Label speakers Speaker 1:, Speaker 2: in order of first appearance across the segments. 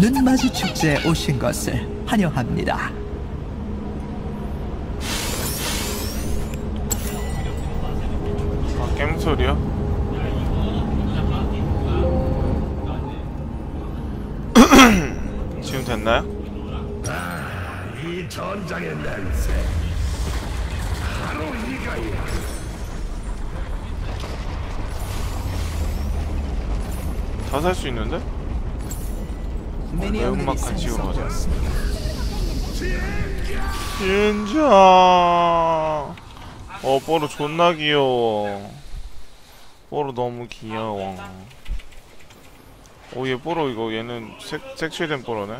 Speaker 1: 눈맞이 축제에 오신 것을 환영합니다.
Speaker 2: 아, 게임 소리야? 지금 됐나요?
Speaker 3: 이 전장의 냄새 바로 이거야
Speaker 2: 다 살 수 있는데? 매운맛간 지우러 가자. 진짜. 어, 뽀로 존나 귀여워. 뽀로 너무 귀여워. 오, 얘 뽀로 이거 얘는 색, 색칠된 뽀로네.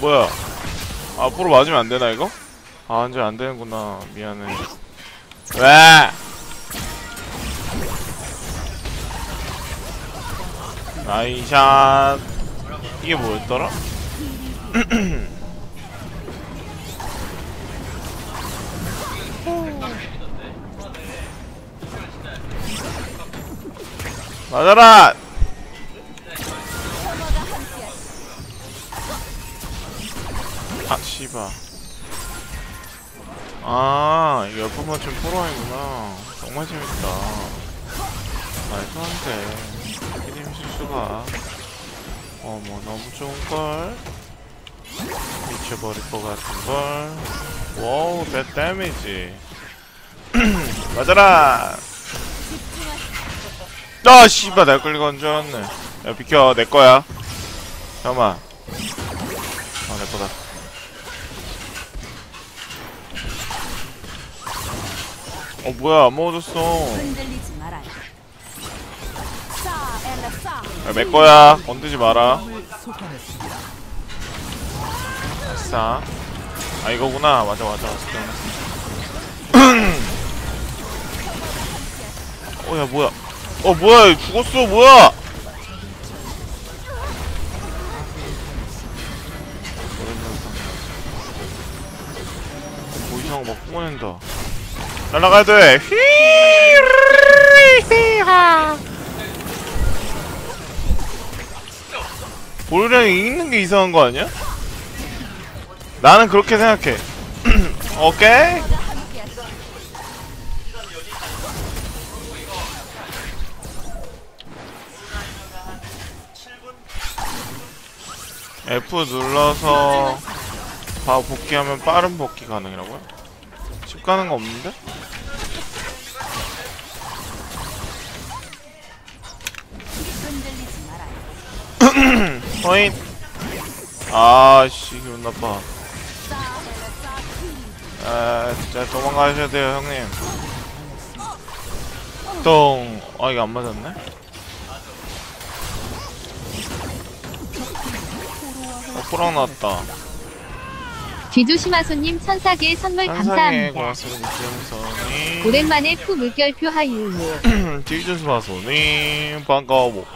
Speaker 2: 뭐야? 아, 뽀로 맞으면 안 되나, 이거? 아, 이제 안 되는구나. 미안해. 왜? 나이샷. 이게 뭐였더라? 맞아라! 아, 씨바. 아, 옆에 맞춘 프로아이구나. 정말 재밌다. 말도 안 돼. 실수가. 어머, 너무 좋은걸? 미쳐버릴 것 같은걸? 와우, 대 데미지. 맞아라! 아, 씨발, 날 끌리고 알았네. 야, 비켜, 내 거야. 잠깐만. 아, 내 거다. 어, 뭐야, 안 먹어줬어. 내 거야. 건드지 마라. 아싸. 아, 이거구나. 맞아, 맞아. 어, 야, 뭐야. 어, 뭐야. 얘 죽었어. 뭐야. 거막 뿜어낸다. 날아가야 돼. 휘리 볼이랑 읽는 게 이상한 거 아니야? 나는 그렇게 생각해. 오케이? F 눌러서 바로 복귀하면 빠른 복귀 가능이라고요? 집 가는 거 없는데? 허인. 아씨 기분 나빠. 아 진짜 도망가셔야 돼요 형님. 똥아 이거 안 맞았네? 어 호랑 나왔다.
Speaker 4: 뒤조심하소님 천사계 선물 감사합니다.
Speaker 2: 고맙습니다
Speaker 4: 오랜만에 푸 물결표.
Speaker 2: 디비전스 마소님 반가워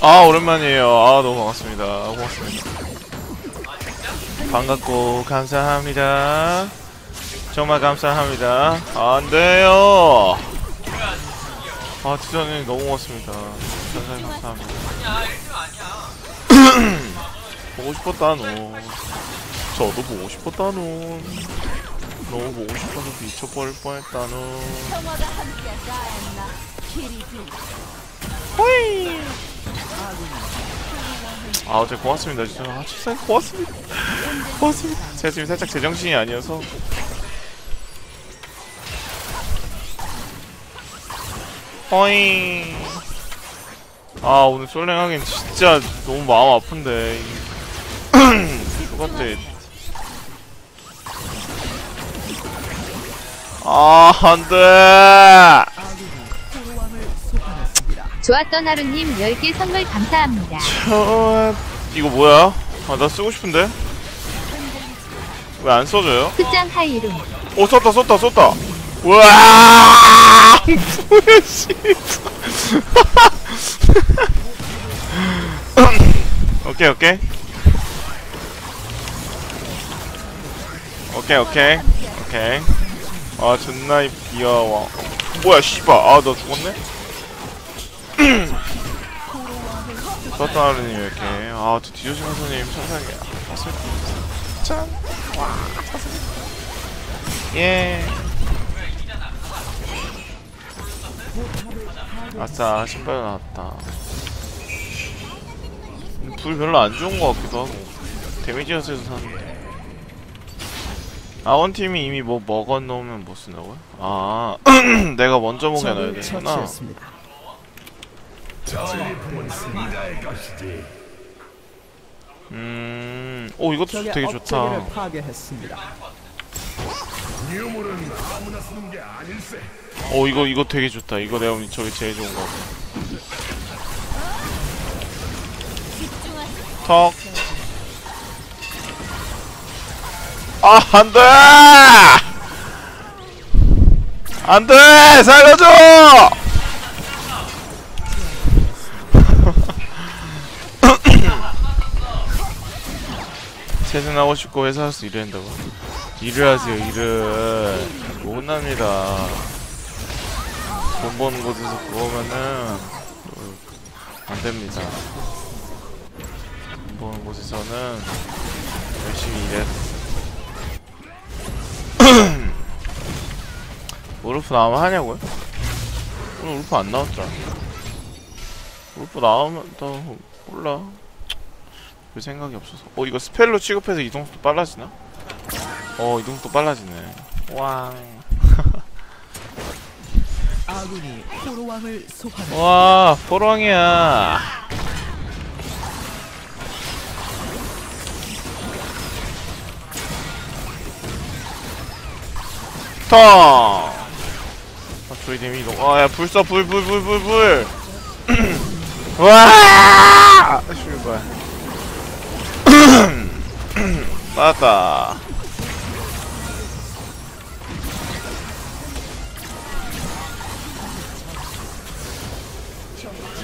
Speaker 2: 아 오랜만이에요. 아 너무 반갑습니다. 고맙습니다. 반갑고 감사합니다. 정말 감사합니다. 안돼요! 아 디자님 너무 고맙습니다. 감사히 감사합니다. 보고 싶었다 너. 저도 보고 싶었다 너. 너무 보고 싶어서 미쳐버릴 뻔했다 너.
Speaker 5: 평화
Speaker 2: 아 어제 고맙습니다. 진짜. 아 진짜 고맙습니다. 고맙습니다. 제가 지금 살짝 제정신이 아니어서. 허잉. 아 오늘 솔랭 하긴 진짜 너무 마음 아픈데 똑같아 아 안 돼
Speaker 4: 좋았던 하루님 10개 선물 감사합니다.
Speaker 2: 저... 이거 뭐야? 아 나 쓰고 싶은데? 왜 안 써줘요?
Speaker 4: 끝장 하이룸.
Speaker 2: 오 썼다 썼다 썼다. 우와! 뭐야 씨. 오케이 오케이. 오케이 오케이. 오케이. 아 존나 이- 귀여워 뭐야 씨발. 아 나 죽었네 좋았던 하루님 이렇게. 아저 뒤조심 선생님 천상에 봤을 참와 예. 아싸 신발 나왔다. 불 별로 안 좋은 것 같기도 하고. 데미지어스에서 샀는데. 아원팀이 이미 뭐 먹어놓으면 뭐 쓰나고요? 아 내가 먼저 먹여놔야 되구나 음... 오 이것도 되게 좋다. 오 이거 이거 되게 좋다 이거 내가 저게 제일 좋은 거 턱 아, 안 돼! 안 돼! 살려줘! 퇴근하고 싶고 회사 가서 일을 한다고? 일을 하세요, 일을. 이거 혼납니다. 돈 버는 곳에서 그거면은, 어, 안 됩니다. 돈 버는 곳에서는 열심히 일해. 울프 나오면 하냐고요? 오늘 울프 안 나왔잖아. 울프 나오면 또 몰라. 별 생각이 없어서. 어 이거 스펠로 취급해서 이동속도 빨라지나? 어 이동속도 빨라지네. 왕.
Speaker 1: 아군이 포로왕을 소환.
Speaker 2: 와 포랑이야. 텅. 아 조이 데미 이동. 아 야 불 써 불 불 불 불 불. 와. 슈발. 맞다.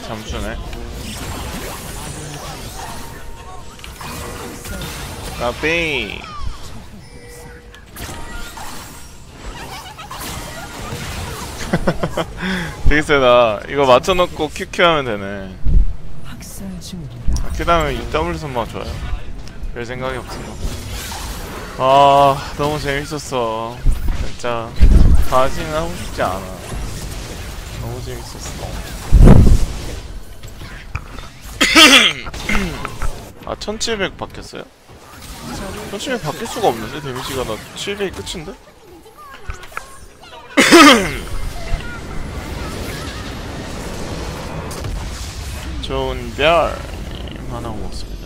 Speaker 2: 잠수네. 까비. 되게 세다. 이거 맞춰놓고 QQ 하면 되네. 그 다음에 이 더블 선마 좋아요. 별 생각이 없어. 아, 너무 재밌었어. 진짜. 다시는 하고 싶지 않아. 너무 재밌었어. 아, 1700 바뀌었어요? 1700 바뀔 수가 없는데? 데미지가 나 700이 끝인데? 좋은 별 하나 먹었습니다.